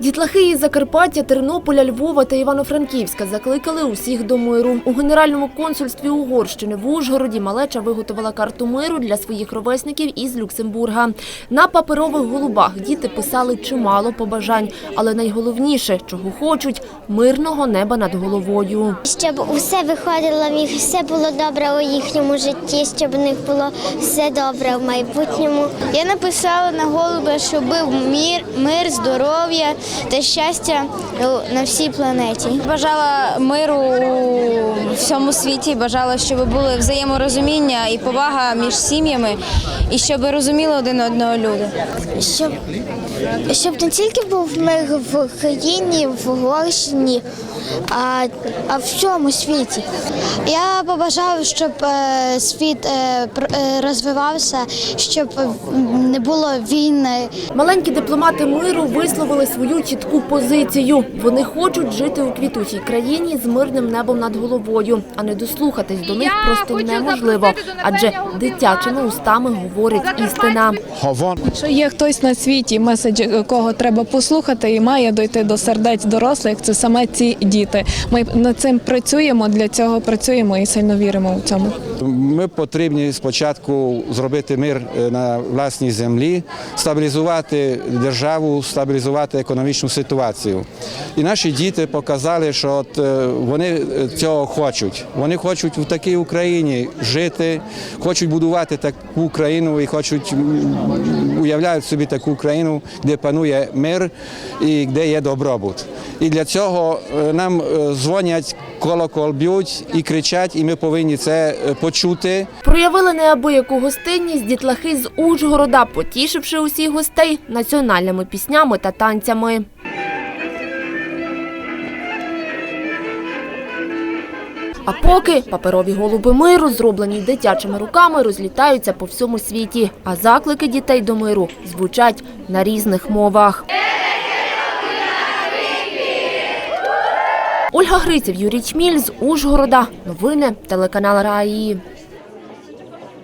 Дітлахи із Закарпаття, Тернополя, Львова та Івано-Франківська закликали усіх до миру. У Генеральному консульстві Угорщини в Ужгороді малеча виготовила карту миру для своїх ровесників із Люксембурга. На паперових голубах діти писали чимало побажань, але найголовніше, чого хочуть – мирного неба над головою. Щоб усе виходило в них, все було добре у їхньому житті, щоб у них було все добре в майбутньому. Я написала на голуби, щоб був мир, мир, здоров'я та щастя ну, на всій планеті. Бажала миру у всьому світі, бажала, щоб були взаєморозуміння і повага між сім'ями, і щоб розуміли один одного люди. Щоб, щоб не тільки був мир в країні, в Угорщині, а, а в всьому світі. Я побажав, щоб е, світ е, е, розвивався, щоб не було війни. Маленькі дипломати миру висловили свою чітку позицію. Вони хочуть жити у квітучій країні з мирним небом над головою, а не дослухатись до них просто неможливо, адже дитячими устами говорить істина. Що є хтось на світі, меседж якого треба послухати і має дойти до сердець дорослих, це саме ці діти. Ми над цим працюємо, для цього працюємо і сильно віримо в цьому. Ми потрібні спочатку зробити мир е, на власній землі, стабілізувати державу, стабілізувати економічну ситуацію. І наші діти показали, що от е, вони цього хочуть. Вони хочуть в такій Україні жити, хочуть будувати таку країну і хочуть уявляють собі таку країну, де панує мир і де є добробут. І для цього е, нам е, дзвонять, колокол б'ють і кричать, і ми повинні це е, почути. Проявили неабияку гостинність дітлахи з Ужгорода, потішивши усіх гостей національними піснями та танцями. А поки паперові голуби миру, зроблені дитячими руками, розлітаються по всьому світі, а заклики дітей до миру звучать на різних мовах. Ольга Гриців, Юрій Чміль з Ужгорода. Новини телеканал Раї.